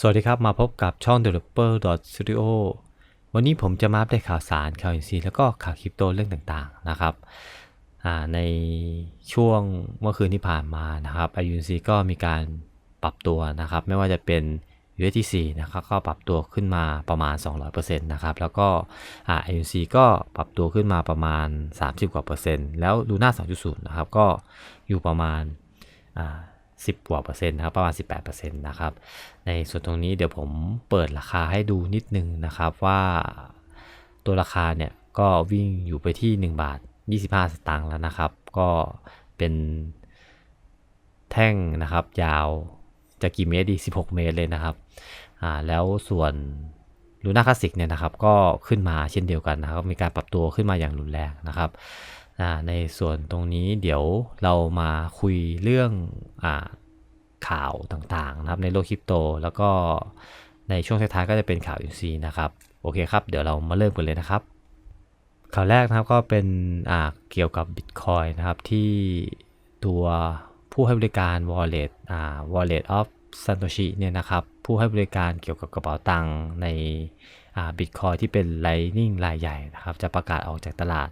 สวัสดีครับ มาพบกับช่อง developer studio วันนี้ผมจะมาอัปเดตข่าวสารข่าวอินซีแล้วก็ข่าวคริปโตเรื่องต่างๆนะครับในช่วงเมื่อคืนที่ผ่านมานะครับ IUC ก็มีการปรับตัวนะครับ ไม่ว่าจะเป็น USDC นะครับก็ปรับตัวขึ้นมาประมาณ 200%นะครับ แล้วก็อ่า IUC ก็ปรับตัวขึ้นมาประมาณ 30กว่าเปอร์เซ็นต์แล้ว Luna 2.0 นะครับ ก็อยู่ประมาณ 10กว่าเปอร์เซ็นต์นะครับประมาณ 18%นต์นะครับในส่วนตรงนี้เดี๋ยวผมเปิดราคาให้ดูนิดนึงนะครับว่าตัวราคาเนี่ยก็วิ่งอยู่ไปที่ 1 บาท 25 สตางค์แล้วนะครับ ก็เป็นแท่งนะครับยาวจะกี่เมตรดี 16 เมตรเลยนะครับอ่าแล้วส่วนลูน่าคลาสสิกเนี่ยนะครับก็ขึ้นมาเช่นเดียวกันนะครับมีการปรับตัวขึ้นมาอย่างรุนแรงนะครับ ในส่วนตรงนี้เดี๋ยวเรามาคุยเรื่องอข่าวต่างๆนะครับในโลกคริปโต แล้วก็ในช่วงท้ายๆก็จะเป็นข่าวอินซีนะครับโอเคครับ เดี๋ยวเรามาเริ่มกันเลยนะครับ ข่าวแรกนะครับก็เป็นเกี่ยวกับ Bitcoin นะครับที่ตัวผู้ให้บริการ Wallet อ่า Wallet of Satoshi เนี่ยนะครับผู้ให้บริการเกี่ยวกับกระเป๋าตังค์ใน อ่า Bitcoin ที่เป็น Lightning รายใหญ่นะครับ จะประกาศออกจากตลาด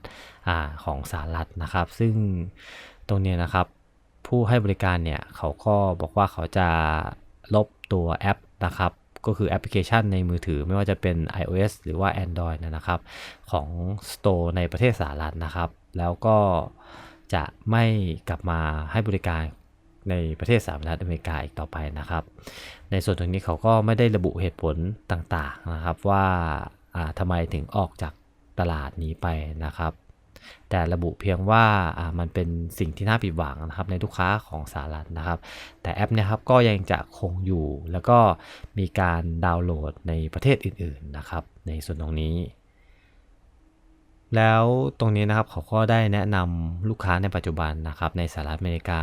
อาของสหรัฐนะครับ ซึ่งตรงนี้นะครับ ผู้ให้บริการเนี่ยเขาก็บอกว่าเขาจะลบตัวแอปนะครับ ก็คือแอปพลิเคชันในมือถือไม่ว่าจะเป็น iOS หรือว่า Android นะครับ ของ Store ในประเทศสหรัฐนะครับ แล้วก็จะไม่กลับมาให้บริการ ในประเทศสหรัฐอเมริกาอีกต่อไปนะครับ ในส่วนตรงนี้เขาก็ไม่ได้ระบุเหตุผลต่างๆนะครับว่าทำไมถึงออกจากตลาดนี้ไปนะครับ แต่ระบุเพียงว่ามันเป็นสิ่งที่น่าผิดหวังนะครับในลูกค้าของสหรัฐนะครับ แต่แอปเนี่ยครับก็ยังจะคงอยู่แล้วก็มีการดาวน์โหลดในประเทศอื่นๆนะครับ ในส่วนตรงนี้แล้วตรงนี้นะครับเขาก็ได้แนะนำลูกค้าในปัจจุบันนะครับในสหรัฐอเมริกา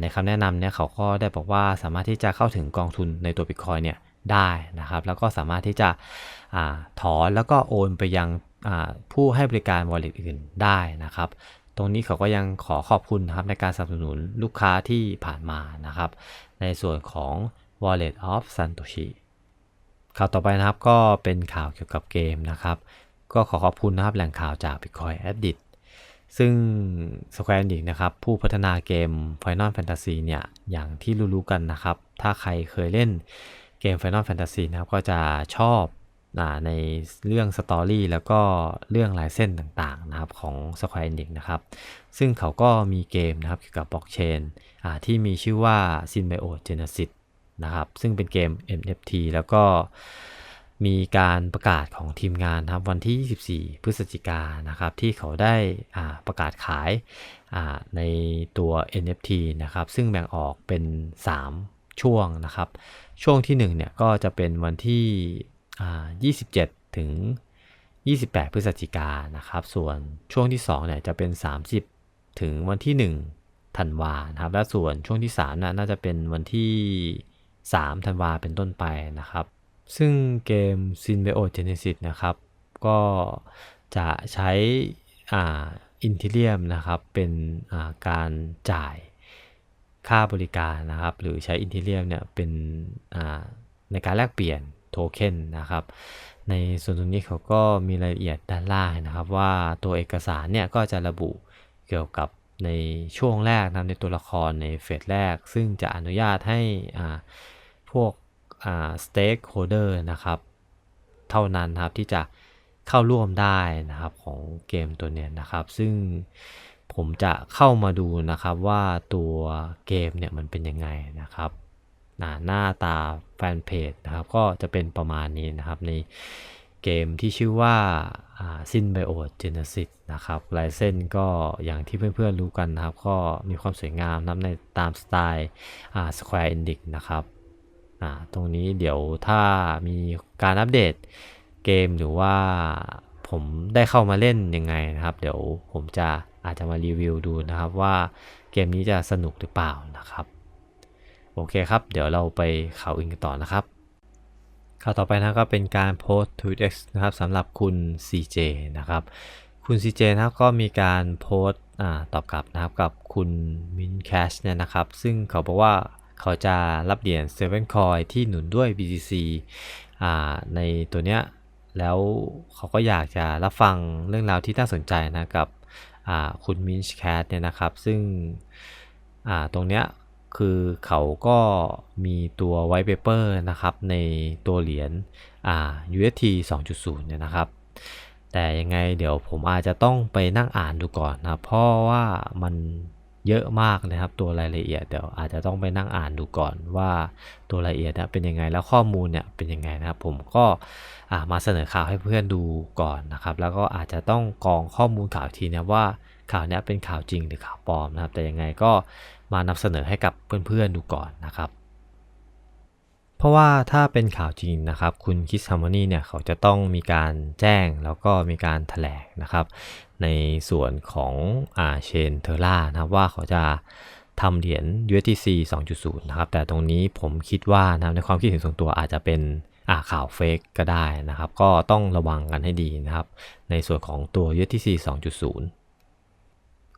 ในคำแนะนำเนี่ยเขาก็ได้บอกว่าสามารถที่จะเข้าถึงกองทุนในตัว Bitcoin เนี่ยได้นะครับ แล้วก็สามารถที่จะอถอนแล้วก็โอนไปยังผู้ให้บริการ wallet อื่นได้นะครับ ตรงนี้เขาก็ยังขอขอบคุณนะครับในการสนับสนุนลูกค้าที่ผ่านมานะครับ ในส่วนของ wallet of Satoshi ข่าวต่อไปนะครับก็เป็นข่าวเกี่ยวกับเกมนะครับ ก็ขอขอบคุณนะครับแหล่งข่าวจาก Bitcoin Edit ซึ่ง Square Enix นะครับ ผู้พัฒนาเกม Final Fantasy เนี่ย อย่างที่รู้ๆกันนะครับ ถ้าใครเคยเล่นเกม Final Fantasy นะครับ ก็จะชอบในเรื่องสตอรี่แล้วก็เรื่องลายเส้นต่างๆนะครับของ Square Enix นะครับ ซึ่งเขาก็มีเกมนะครับเกี่ยวกับบล็อกเชนที่มีชื่อว่า Symbiote Genesis นะครับ ซึ่งเป็นเกม NFT แล้วก็ มีการประกาศของทีมงานครับวันที่ 24 พฤศจิกายนนะครับที่เขาได้ประกาศขายในตัว NFT นะครับซึ่งแบ่งออกเป็น 3 ช่วงนะครับช่วงที่1เนี่ยก็จะเป็นวันที่ 27 ถึง 28 พฤศจิกายนนะครับส่วนช่วงที่2เนี่ยจะเป็น 30 ถึงวันที่ 1 ธันวานะครับและส่วนช่วงที่3น่าจะเป็นวันที่ 3 ธันวาเป็นต้นไปนะครับ ซึ่งเกม Symbiogenesis นะครับ ก็จะใช้อ่าอินทิเลียมนะครับ เป็นาการจ่ายค่าบริการนะครับ หรือใช้อินทิเลียมเนี่ยเป็นในการแลกเปลี่ยนโทเค็นนะครับ ในส่วนตรงนี้เขาก็มีรายละเอียดด้านล่างนะครับ ว่าตัวเอกสารเนี่ยก็จะระบุเกี่ยวกับในช่วงแรกนะในตัวละครในเฟสแรก ซึ่งจะอนุญาตให้พวก สเต็กโฮเดอร์นะครับ เท่านั้นครับที่จะเข้าร่วมได้นะครับของเกมตัวนี้นะครับ ซึ่งผมจะเข้ามาดูนะครับว่าตัวเกมเนี่ยมันเป็นยังไงนะครับหน้าตาแฟนเพจนะครับ ก็จะเป็นประมาณนี้นะครับในเกมที่ชื่อว่าซินไบโอเจเนซิสนะครับลายเส้นก็อย่างที่เพื่อนๆรู้กันนะครับ ก็มีความสวยงามนะในตามสไตล์สแควร์อินดิกนะครับ ตรงนี้เดี๋ยวถ้ามีการอัปเดตเกมหรือว่าผมได้เข้ามาเล่นยังไงนะครับ เดี๋ยวผมจะอาจจะมารีวิวดูนะครับว่าเกมนี้จะสนุกหรือเปล่านะครับ โอเคครับ เดี๋ยวเราไปข่าวอื่นกันต่อนะครับข่าวต่อไปนะก็เป็นการโพสต์ Tweet X นะครับสำหรับคุณ CJ นะครับ คุณ CJ นะครับก็มีการโพสต์ตอบกลับนะครับกับคุณมินแคชเนี่ยนะครับ ซึ่งเขาบอกว่า เขาจะรับเหรียญ7 Coin ที่หนุนด้วย BTC อ่าในตัวเนี้ยแล้วเขาก็อยากจะรับฟังเรื่องราวที่น่าสนใจนะกับอ่าคุณมินช์แคทเนี่ยนะครับ ซึ่งอ่าตรงเนี้ยคือเขาก็มีตัวไว t ์เปเปอร์นะครับในตัวเหรียญอ่า UST 2.0 เนี่ยนะครับ แต่ยังไงเดี๋ยวผมอาจจะต้องไปนั่งอ่านดูก่อนนะ เพราะว่ามัน เยอะมากนะครับ ตัวรายละเอียดเดี๋ยวอาจจะต้องไปนั่งอ่านดูก่อนว่าตัวรายละเอียดเนี่ยเป็นยังไงแล้วข้อมูลเนี่ยเป็นยังไงนะครับ ผมก็มาเสนอข่าวให้เพื่อนดูก่อนนะครับ แล้วก็อาจจะต้องกรองข้อมูลข่าวทีนะว่าข่าวเนี้ยเป็นข่าวจริงหรือข่าวปลอมนะครับ แต่ยังไงก็มานำเสนอให้กับเพื่อนๆดูก่อนนะครับ เพราะว่าถ้าเป็นข่าวจริงนะครับ คุณคิสฮาร์โมนีเนี่ยเขาจะต้องมีการแจ้งแล้วก็มีการถแถลงนะครับ ในส่วนของอาเชนเทอร่านะครับว่าเขาจะทำเหรียญ USDC 2.0 นะครับ แต่ตรงนี้ผมคิดว่านะในความคิดเห็นส่วนตัวอาจจะเป็นข่าวเฟกก็ได้นะครับ ก็ต้องระวังกันให้ดีนะครับ ในส่วนของตัว USDC 2.0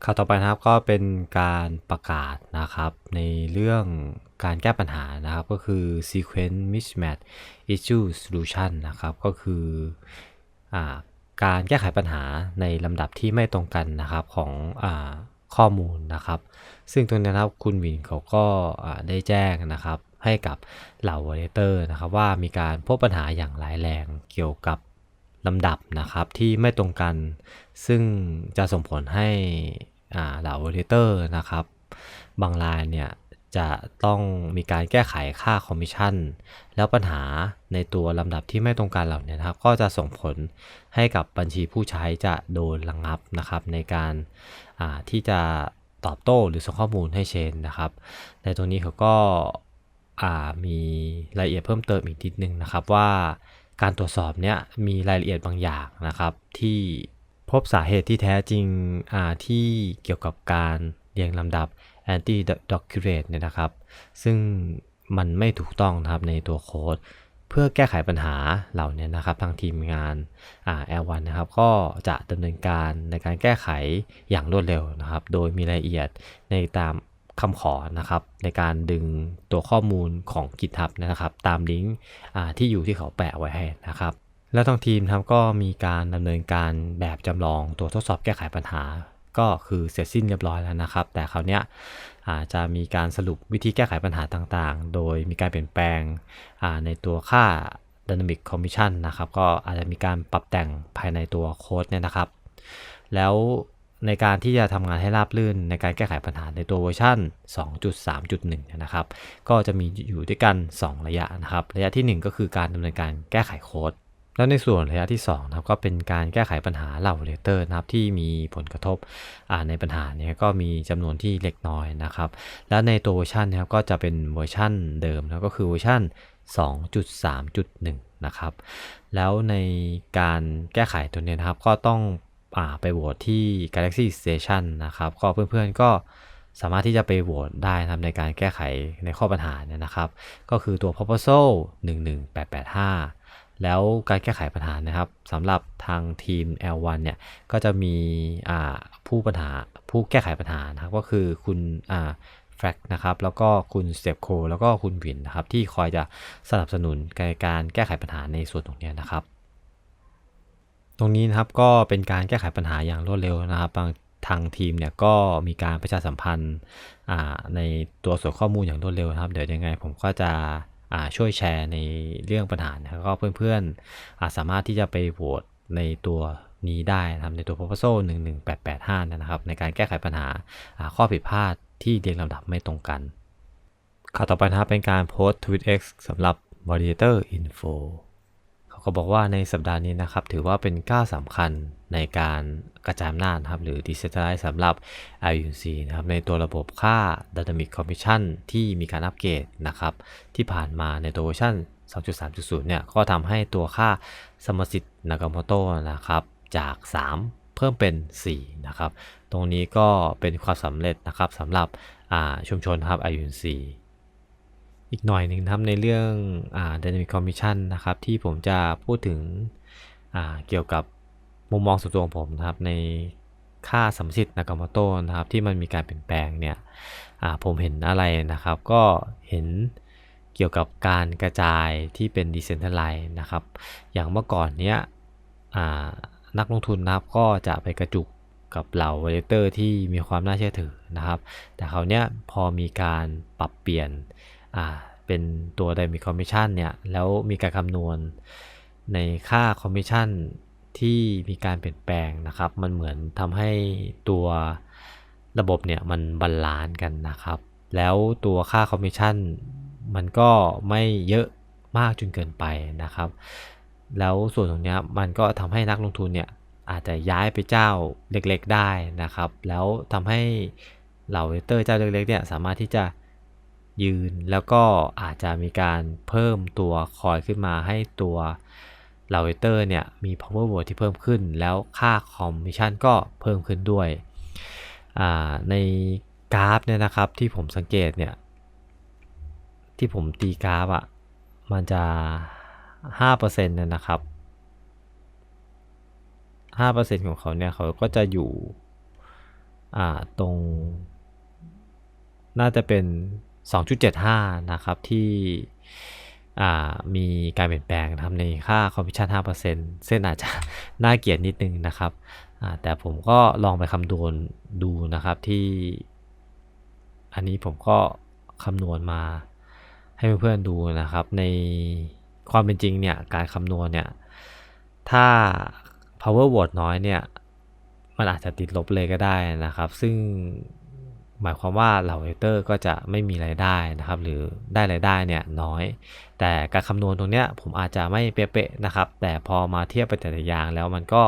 ข่าวต่อไปนะครับก็เป็นการประกาศนะครับในเรื่องการแก้ปัญหานะครับก็คือ sequence mismatch issue solution นะครับก็คืออการแก้ไขปัญหาในลำดับที่ไม่ตรงกันนะครับของอข้อมูลนะครับ ซึ่งตรงนี้นะครับคุณวินเขาก็ได้แจ้งนะครับให้กับเหล่าวอลเตอร์นะครับว่ามีการพบปัญหาอย่างร้ายแรงเกี่ยวกับ ลำดับนะครับที่ไม่ตรงกัน ซึ่งจะส่งผลให้เหล่าวอลเตอร์นะครับ บางรายเนี่ยจะต้องมีการแก้ไขค่าคอมมิชชั่น แล้วปัญหาในตัวลำดับที่ไม่ตรงกันเหล่านี้นะครับ ก็จะส่งผลให้กับบัญชีผู้ใช้จะโดนระงงับนะครับ ในการที่จะตอบโต้หรือส่งข้อมูลให้เชนนะครับ ในตรงนี้เขาก็มีรายละเอียดเพิ่มเติมอีกนิดนึงนะครับว่า การตรวจสอบเนี้ยมีรายละเอียดบางอย่างนะครับ ที่พบสาเหตุที่แท้จริงที่เกี่ยวกับการเรียงลำดับ anti docurate เนี่ยนะครับ ซึ่งมันไม่ถูกต้องนะครับในตัวโค้ด เพื่อแก้ไขปัญหาเหล่านี้นะครับ ทางทีมงานอ่า L1 นะครับ ก็จะดำเนินการในการแก้ไขอย่างรวดเร็วนะครับ โดยมีรายละเอียดในตาม คำขอนะครับ ในการดึงตัวข้อมูลของ GitHub นะครับ ตามลิงก์ที่อยู่ที่เขาแปะไว้ให้นะครับ แล้วทางทีมครับก็มีการดำเนินการแบบจำลองตัวทดสอบแก้ไขปัญหา ก็คือเสร็จสิ้นเรียบร้อยแล้วนะครับ แต่คราวนี้จจะมีการสรุปวิธีแก้ไขปัญหาต่างๆ โดยมีการเปลี่ยนแปลงในตัวค่า Dynamic Commission นะครับ ก็อาจจะมีการปรับแต่งภายในตัวโค้ดเนี่ยนะครับ แล้ว ในการที่จะทำงานให้ราบรื่นในการแก้ไขปัญหาในตัวเวอร์ชัน2.3.1 นะครับ ก็จะมีอยู่ด้วยกัน 2 ระยะนะครับ ระยะที่ 1 ก็คือการดำเนินการแก้ไขโค้ด แล้วในส่วนระยะที่2นะครับก็เป็นการแก้ไขปัญหาเหล่าเลเตอร์นะครับที่มีผลกระทบในปัญหาเนี้ก็มีจำนวนที่เล็กน้อยนะครับ แล้วในตัวเวอร์ชันนะครับก็จะเป็นเวอร์ชันเดิมแล้วก็คือเวอร์ชัน2.3.1 นะครับ แล้วในการแก้ไขตัวนี้นะครับก็ต้อง ไปโหวตที่ Galaxy Station นะครับ ก็เพื่อนๆก็สามารถที่จะไปโหวตได้นะในการแก้ไขในข้อปัญหาเนี่ยนะครับ ก็คือตัว proposal 11885 แล้วการแก้ไขปัญหานะครับสำหรับทางทีม L1 เนี่ยก็จะมีผู้ปัญหาผู้แก้ไขปัญหานะครับก็คือคุณแฟกนะครับแล้วก็คุณสเตปโคแล้วก็คุณวินนะครับที่คอยจะสนับสนุนในการแก้ไขปัญหาในส่วนตรงนี้นะครับ ตรงนี้นะครับก็เป็นการแก้ไขปัญหาอย่างรวดเร็วนะครับทางทีมเนี่ยก็มีการประชาสัมพันธ์ในตัวส่วนข้อมูลอย่างรวดเร็วนะครับ เดี๋ยวยังไงผมก็จะช่วยแชร์ในเรื่องปัญหาแล้วก็เพื่อนๆสามารถที่จะไปโหวตในตัวนี้ได้ทำในตัว proposal 11885 นะครับ ในการแก้ไขปัญหาข้อผิดพลาดที่เรียงลำดับไม่ตรงกันข่าวต่อไปนะครับเป็นการโพสต์ Tweet X สำหรับ Validator Info เขาก็บอกว่าในสัปดาห์นี้นะครับ ถือว่าเป็นก้าวสำคัญในการกระจายอำนาจครับ หรือ Decentralize สำหรับ IUC นะครับ ในตัวระบบค่า Dynamic Commission ที่มีการอัปเกรดนะครับ ที่ผ่านมาในตัวเวอร์ชัน2.3.0 เนี่ย ก็ทำให้ตัวค่าสมสิทธิ์นากามโตนะครับ จาก 3 เพิ่มเป็น 4 นะครับ ตรงนี้ก็เป็นความสำเร็จนะครับสำหรับชุมชนครับ IUC อีกหน่อยหนึ่งทำในเรื่องอ Dynamic Commission นะครับ ที่ผมจะพูดถึงเกี่ยวกับมุมมองส่วนตัวของผมนะครับ ในค่าสัมสิทธิ์นากาโมโตะนะครับ ที่มันมีการเปลี่ยนแปลงเนี่ยอ่าผมเห็นอะไรนะครับ ก็เห็นเกี่ยวกับการกระจายที่เป็นดิเซนทัลไลน์นะครับ อย่างเมื่อก่อนเนี้ยอ่านักลงทุนนะครับก็จะไปกระจุกกับเหล่า v a l เตอร์ที่มีความน่าเชื่อถือนะครับ แต่คราวเนี้ยพอมีการปรับเปลี่ยน อ่าเป็นตัว Dynamic Commission เนี่ยแล้วมีการคำนวณในค่า Commission ที่มีการเปลี่ยนแปลงนะครับ มันเหมือนทำให้ตัวระบบเนี่ยมันบาลานซ์กันนะครับ แล้วตัวค่าคอมมิชชั่นมันก็ไม่เยอะมากจนเกินไปนะครับ แล้วส่วนตรงเนี้ยมันก็ทำให้นักลงทุนเนี่ยอาจจะย้ายไปเจ้าเล็กๆได้นะครับ แล้วทำให้เหล่าเวเตอร์เจ้าเล็กๆเนี่ยสามารถที่จะ ยืน แล้วก็อาจจะมีการเพิ่มตัวคอยขึ้นมาให้ตัวเหล่าเวเตอร์เนี่ยมี power word ที่เพิ่มขึ้น แล้วค่าคอมมิชชั่นก็เพิ่มขึ้นด้วยในกราฟเนี่ยนะครับที่ผมสังเกตเนี่ยที่ผมตีกราฟอะ่ะมันจะ5%เนี่ยนะครับ 5%ของเขาเนี่ยเขาก็จะอยู่ตรง น่าจะเป็น 2.75 นะครับ ที่มีการเปลี่ยนแปลงนะครับในค่าคอมมิชชั่น 5%เส้นอาจจะน่าเกลียดนิดนึงนะครับ แต่ผมก็ลองไปคำนวณดูนะครับที่ อันนี้ผมก็คำนวณมาให้เพื่อนๆดูนะครับ ในความเป็นจริงเนี่ย การคำนวณเนี่ย ถ้า power word น้อยเนี่ย มันอาจจะติดลบเลยก็ได้นะครับ ซึ่ง หมายความว่าเหล่าเอเตอร์ก็จะไม่มีรายได้นะครับ หรือได้รายได้เนี่ยน้อย แต่การคำนวณตรงเนี้ยผมอาจจะไม่เป๊ะๆนะครับ แต่พอมาเทียบไปแต่ละอย่างแล้วมันก็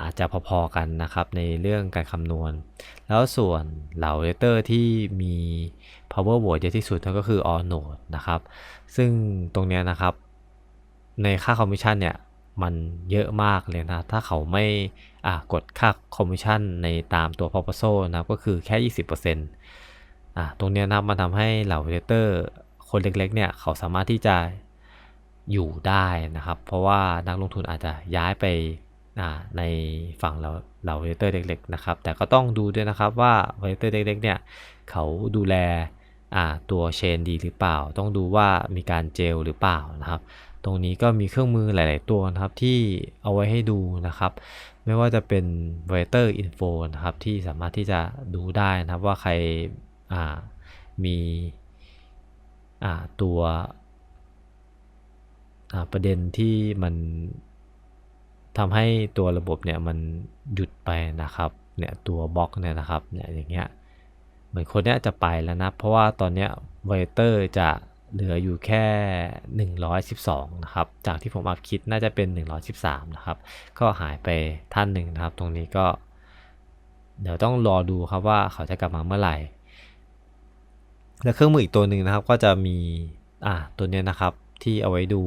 อาจจะพอๆกันนะครับในเรื่องการคำนวณ แล้วส่วนเหล่าเรเตอร์ที่มี power word เยอะที่สุดนั่นก็คือ all node นะครับ ซึ่งตรงเนี้ยนะครับในค่าคอมมิชชั่นเนี่ย มันเยอะมากเลยนะ ถ้าเขาไม่กดค่าคอมมิชชั่นในตามตัว proposal นะก็คือแค่ 20%อ่าตรงเนี้นะครับมันทำให้เหล่าเรเตอร์คนเล็กๆเนี่ยเขาสามารถที่จะอยู่ได้นะครับ เพราะว่านักลงทุนอาจจะย้ายไปในฝั่งเราเราเวเตอร์เล็กๆนะครับ แต่ก็ต้องดูด้วยนะครับว่าเวเตอร์เล็กๆเนี่ยเขาดูแลตัวเชนดีหรือเปล่า ต้องดูว่ามีการเจลหรือเปล่านะครับ ตรงนี้ก็มีเครื่องมือหลาย ๆ ตัวนะครับที่เอาไว้ให้ดูนะครับ ไม่ว่าจะเป็น v e t e r Info นะครับที่สามารถที่จะดูได้นะครับว่าใครมีตัวประเด็นที่มันทำให้ตัวระบบเนี่ยมันหยุดไปนะครับเนี่ยตัวบล็อกเนี่ยนะครับเนี่ยอย่างเงี้ยเหมือนคนเนี้ยจะไปแล้วนะ เพราะว่าตอนเนี้ยเวเตอร์จะ เหลืออยู่แค่ 112 นะครับ จากที่ผมอัพคิดน่าจะเป็น 113 นะครับ ก็หายไปท่านหนึ่งนะครับ ตรงนี้ก็ เดี๋ยวต้องรอดูครับว่าเขาจะกลับมาเมื่อไหร่ และเครื่องมืออีกตัวหนึ่งนะครับก็จะมี อ่าตัวนี้นะครับที่เอาไว้ดู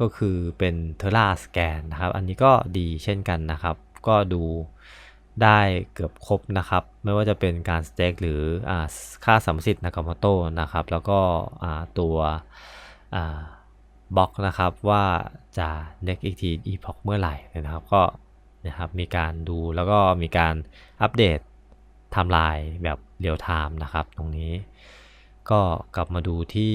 ก็คือเป็นเทอร่าสแกนนะครับ อันนี้ก็ดีเช่นกันนะครับ ก็ดู ได้เกือบครบนะครับ ไม่ว่าจะเป็นการสเต็กหรืออค่าสัมสิทธิ์นากาโมโตนะครับ แล้วก็ตัวบล็อกนะครับว่าจะเน็กอีกทีอีพ็อกเมื่อไหร่นะครับก็นะครับมีการดูแล้วก็มีการอัปเดตไทม์ไลน์แบบเรียลไทม์นะครับ ตรงนี้ก็กลับมาดูที่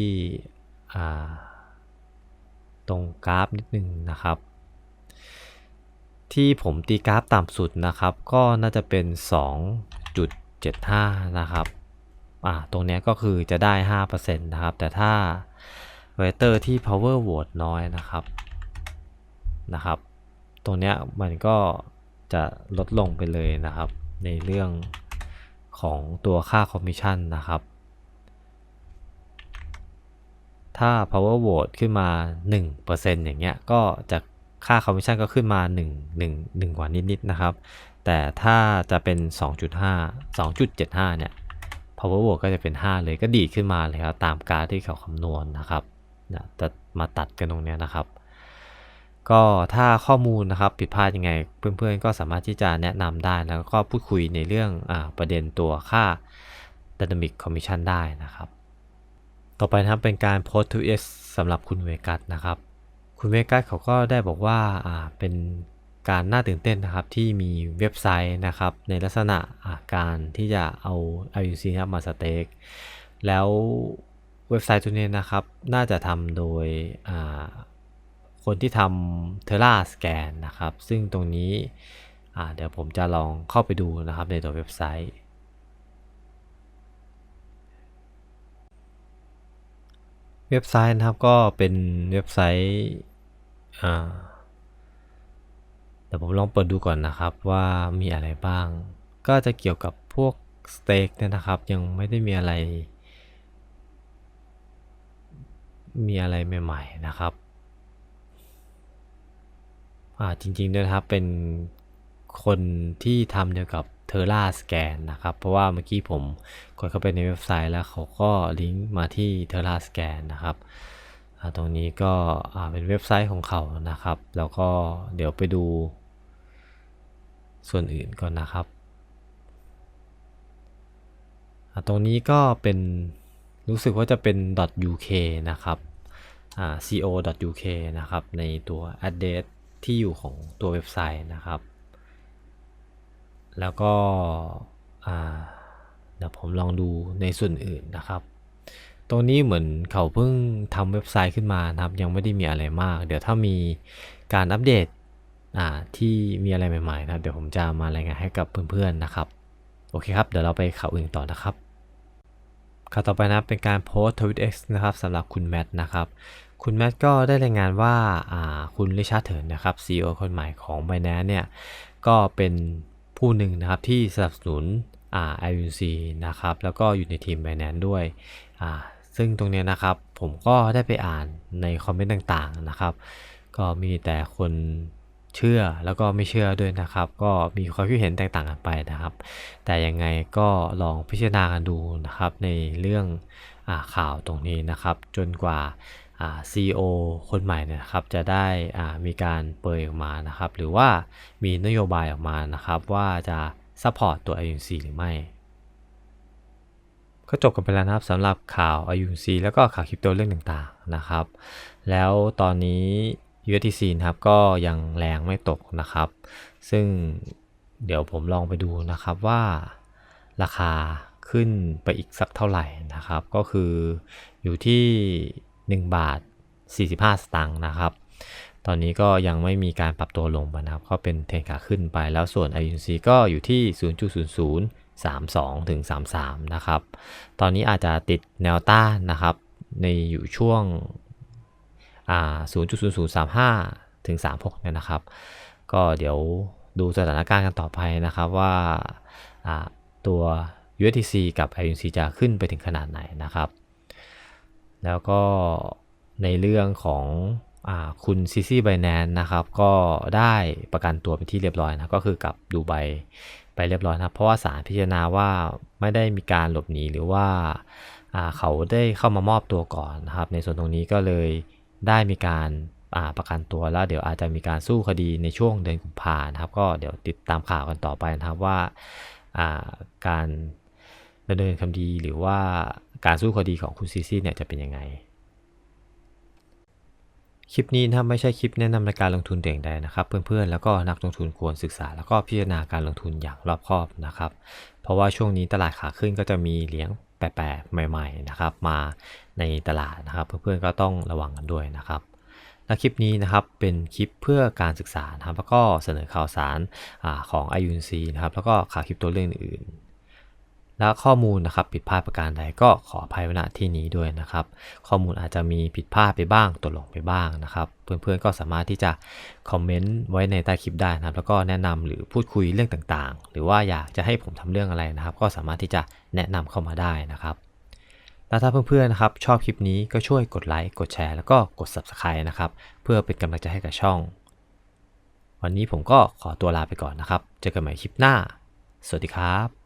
ตรงกราฟนิดนึงนะครับ ที่ผมตีกราฟต่ำสุดนะครับ ก็น่าจะเป็น 2.75 นะครับอ่าตรงนี้ก็คือจะได้ 5%นะครับ แต่ถ้าเวเตอร์ที่ power word น้อยนะครับนะครับ ตรงนี้มันก็จะลดลงไปเลยนะครับ ในเรื่องของตัวค่าคอมมิชชั่นนะครับ ถ้า power vote ขึ้นมา 1%อย่างเงี้ยก็จะ ค่า commission ก็ขึ้นมา1 1 1กว่านิดๆนะครับ แต่ถ้าจะเป็น 2.5 2.75 เนี่ย power vote ก็จะเป็น 5 เลยก็ดีขึ้นมาเลยครับ ตามการที่เขาคำนวณนนะครับนะจะมาตัดกันตรงนี้นะครับ ก็ถ้าข้อมูลนะครับผิดพลาดยังไง เพื่อนๆ ก็สามารถที่จะแนะนำได้แล้วก็พูดคุยในเรื่องอประเด็นตัวค่า dynamic commission ได้นะครับ ต่อไปนะครับเป็นการโพสต์ทวีตสำหรับคุณเวกัสนะครับ คุณเวกัสเขาก็ได้บอกว่าเป็นการน่าตื่นเต้นนะครับที่มีเว็บไซต์นะครับในลักษณะาการที่จะเอา IUC ครับมาสเต็กแล้วเว็บไซต์ตัวนี้นะครับน่าจะทำโดยคนที่ทำ Terra Scan นะครับ ซึ่งตรงนี้เดี๋ยวผมจะลองเข้าไปดูนะครับในตัวเว็บไซต์ เว็บไซต์นะครับก็เป็นเว็บไซต์ อ่าเดี๋ยวผมลองเปิดดูก่อนนะครับว่ามีอะไรบ้าง ก็จะเกี่ยวกับพวกสเต็กเนี่ยนะครับ ยังไม่ได้มีอะไร มีอะไรใหม่ ๆ นะครับอ่าจริงๆด้วยนะครับเป็นคนที่ทำเกี่ยวกับ Terra Scan นนะครับ เพราะว่าเมื่อกี้ผมกดเข้าไปในเว็บไซต์แล้วเขาก็ลิงก์มาที่ Terra Scan นนะครับ ตรงนี้ก็เป็นเว็บไซต์ของเขานะครับ แล้วก็เดี๋ยวไปดูส่วนอื่นก่อนนะครับ ตรงนี้ก็เป็นรู้สึกว่าจะเป็น .uk นะครับ co.uk นะครับ ในตัว address ที่อยู่ของตัวเว็บไซต์นะครับ แล้วก็เดี๋ยวผมลองดูในส่วนอื่นนะครับ ตรงนี้เหมือนเขาเพิ่งทำเว็บไซต์ขึ้นมานะครับ ยังไม่ได้มีอะไรมาก เดี๋ยวถ้ามีการอัปเดตอ่าที่มีอะไรใหม่ๆนะครับเดี๋ยวผมจะมารายงานให้กับเพื่อนๆนะครับ โอเคครับ เดี๋ยวเราไปข่าวอื่นต่อนะครับข่าวต่อไปนะเป็นการโพสต์ทวิต X นะครับสำหรับคุณแมทนะครับ คุณแมทก็ได้รายงานว่าอ่าคุณริชาร์ดเถินนะครับ CEO คนใหม่ของ Binance เนี่ยก็เป็นผู้หนึ่งนะครับที่สนับสนุนอ่า IUC นะครับ แล้วก็อยู่ในทีม Binance ด้วยอ่า ซึ่งตรงนี้นะครับผมก็ได้ไปอ่านในคอมเมนต์ต่างๆนะครับ ก็มีแต่คนเชื่อแล้วก็ไม่เชื่อด้วยนะครับ ก็มีความคิดเห็นแตกต่างกันไปนะครับ แต่ยังไงก็ลองพิจารณากันดูนะครับ ในเรื่องอข่าวตรงนี้นะครับ จนกว่าอ่า CEO คนใหม่เนยนะครับจะได้มีการเปิดออกมานะครับ หรือว่ามีนโยบายออกมานะครับ ว่าจะซัพพอร์ตตัว IUC หรือไม่ ก็จบกันไปแล้วนะครับสำหรับข่าว IUC แล้วก็ข่าวคริปโตเรื่องต่างๆนะครับ แล้วตอนนี้ USDC นะครับก็ยังแรงไม่ตกนะครับ ซึ่งเดี๋ยวผมลองไปดูนะครับว่าราคาขึ้นไปอีกสักเท่าไหร่นะครับ ก็คืออยู่ที่ 1 บาท 45 สตางค์นะครับ ตอนนี้ก็ยังไม่มีการปรับตัวลงนะครับ ก็เป็นเทรนขาขึ้นไปแล้วส่วน IUC ก็อยู่ที่ 32ถึง33นะครับตอนนี้อาจจะติดแนวต้านนะครับในอยู่ช่วงอ่า0.0035ถึง36เนี่ยนะครับ ก็เดี๋ยวดูสถานการณ์กันต่อไปนะครับว่าตัว USDC กับ IUC จะขึ้นไปถึงขนาดไหนนะครับ แล้วก็ในเรื่องของอคุณซีซีไบแนนนะครับ ก็ได้ประกันตัวเป็นที่เรียบร้อยนะก็คือกับดูไบ ไปเรียบร้อยนะครับ เพราะว่าศาลพิจารณาว่าไม่ได้มีการหลบหนีหรือว่าาเขาได้เข้ามามอบตัวก่อนนะครับ ในส่วนตรงนี้ก็เลยได้มีการาประกันตัวแล้วเดี๋ยวอาจจะมีการสู้คดีในช่วงเดือนกุมภานะครับ ก็เดี๋ยวติดตามข่าวกันต่อไปนะครับว่าอ่าการดำเนินคดีหรือว่าการสู้คดีของคุณซีซีเนี่ยจะเป็นยังไง คลิปนี้นะครับไม่ใช่คลิปแนะนำในการลงทุนแต่งใดนะครับ เพื่อนๆแล้วก็นักลงทุนควรศึกษา แล้วก็พิจารณาการลงทุนอย่างรอบคอบนะครับ เพราะว่าช่วงนี้ตลาดขาขึ้นก็จะมีเหรียญแปลกๆใหม่ ๆนะครับ มาในตลาดนะครับ เพื่อนๆก็ต้องระวังกันด้วยนะครับและคลิปนี้นะครับเป็นคลิปเพื่อการศึกษานะครับแล้วก็เสนอข่าวสารอของ IUC นะครับแล้วก็ข่าวคลิปตัวเรื่องอื่น และข้อมูลนะครับผิดพลาดประการใดก็ขออภัยณที่นี้ด้วยนะครับ ข้อมูลอาจจะมีผิดพลาดไปบ้างตกหลงไปบ้างนะครับ เพื่อนๆก็สามารถที่จะคอมเมนต์ไว้ในใต้คลิปได้นะครับ แล้วก็แนะนำหรือพูดคุยเรื่องต่างๆ หรือว่าอยากจะให้ผมทำเรื่องอะไรนะครับ ก็สามารถที่จะแนะนำเข้ามาได้นะครับแล้วถ้าเพื่อนๆนะครับชอบคลิปนี้ก็ช่วยกดไลค์กดแชร์แล้วก็กด Subscribe นะครับเพื่อเป็นกำลังใจให้กับช่อง วันนี้ผมก็ขอตัวลาไปก่อนนะครับ เจอกันใหม่คลิปหน้า สวัสดีครับ